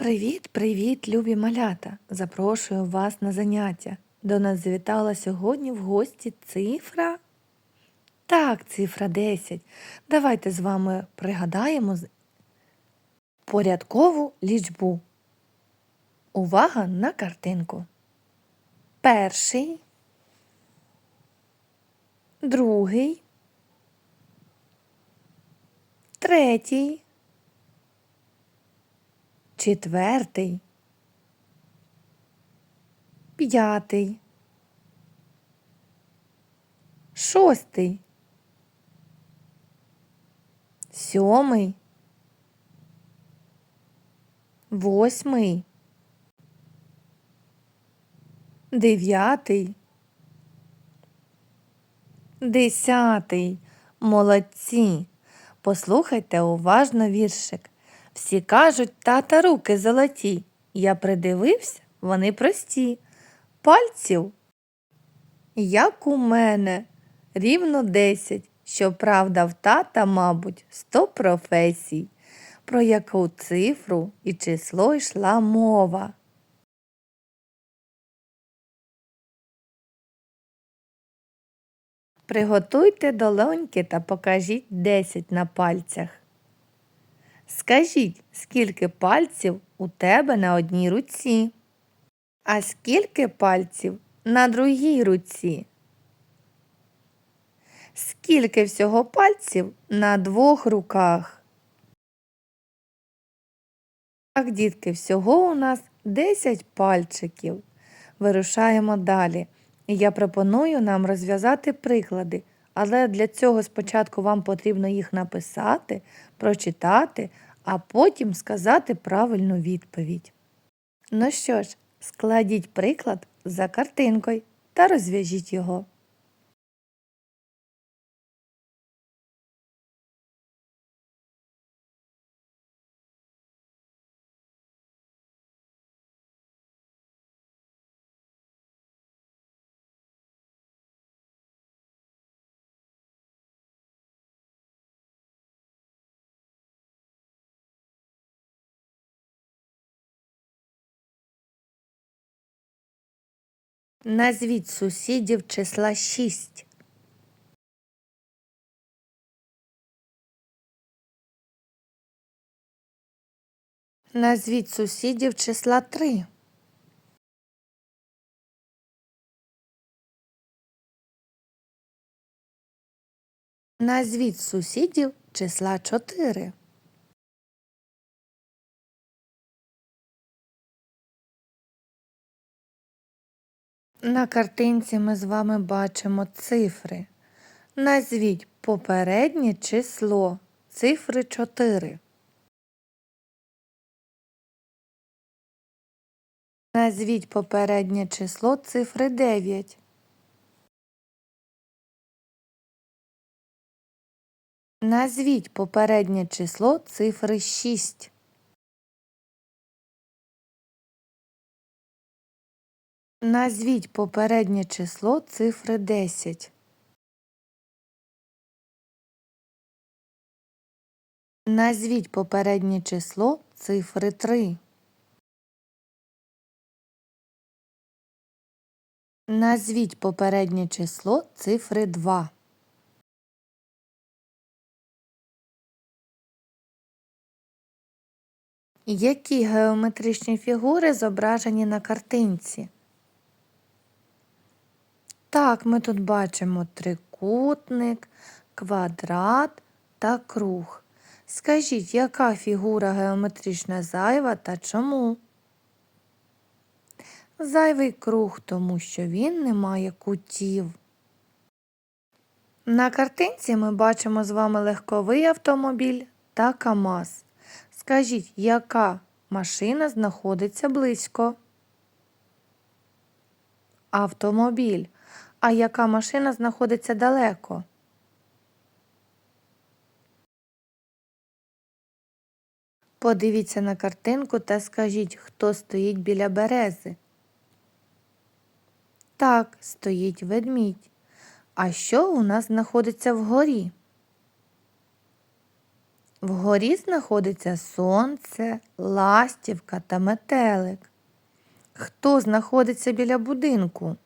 Привіт, привіт, любі малята! Запрошую вас на заняття. До нас завітала сьогодні в гості цифра. Так, цифра 10. Давайте з вами пригадаємо порядкову лічбу. Увага на картинку. Перший, другий, третій четвертий, п'ятий, шостий, сьомий, восьмий, дев'ятий, десятий. Молодці. Послухайте уважно віршик. Всі кажуть, тата руки золоті. Я придивився, вони прості. Пальців, як у мене, рівно десять. Щоправда, в тата, мабуть, сто професій, про яку цифру і число йшла мова. Приготуйте долоньки та покажіть десять на пальцях. Скажіть, скільки пальців у тебе на одній руці? А скільки пальців на другій руці? Скільки всього пальців на двох руках? Так, дітки, всього у нас 10 пальчиків. Вирушаємо далі. Я пропоную нам розв'язати приклади, але для цього спочатку вам потрібно їх написати, прочитати, а потім сказати правильну відповідь. Ну що ж, складіть приклад за картинкою та розв'яжіть його. Назвіть сусідів числа 6. Назвіть сусідів числа 3. Назвіть сусідів числа 4. На картинці ми з вами бачимо цифри. Назвіть попереднє число цифри 4. Назвіть попереднє число цифри 9. Назвіть попереднє число цифри 6. Назвіть попереднє число цифри 10. Назвіть попереднє число цифри 3. Назвіть попереднє число цифри 2. Які геометричні фігури зображені на картинці? Так, ми тут бачимо трикутник, квадрат та круг. Скажіть, яка фігура геометрична зайва та чому? Зайвий круг, тому що він не має кутів. На картинці ми бачимо з вами легковий автомобіль та КАМАЗ. Скажіть, яка машина знаходиться близько? Автомобіль. А яка машина знаходиться далеко? Подивіться на картинку та скажіть, хто стоїть біля берези. Так, стоїть ведмідь. А що у нас знаходиться вгорі? Вгорі знаходиться сонце, ластівка та метелик. Хто знаходиться біля будинку?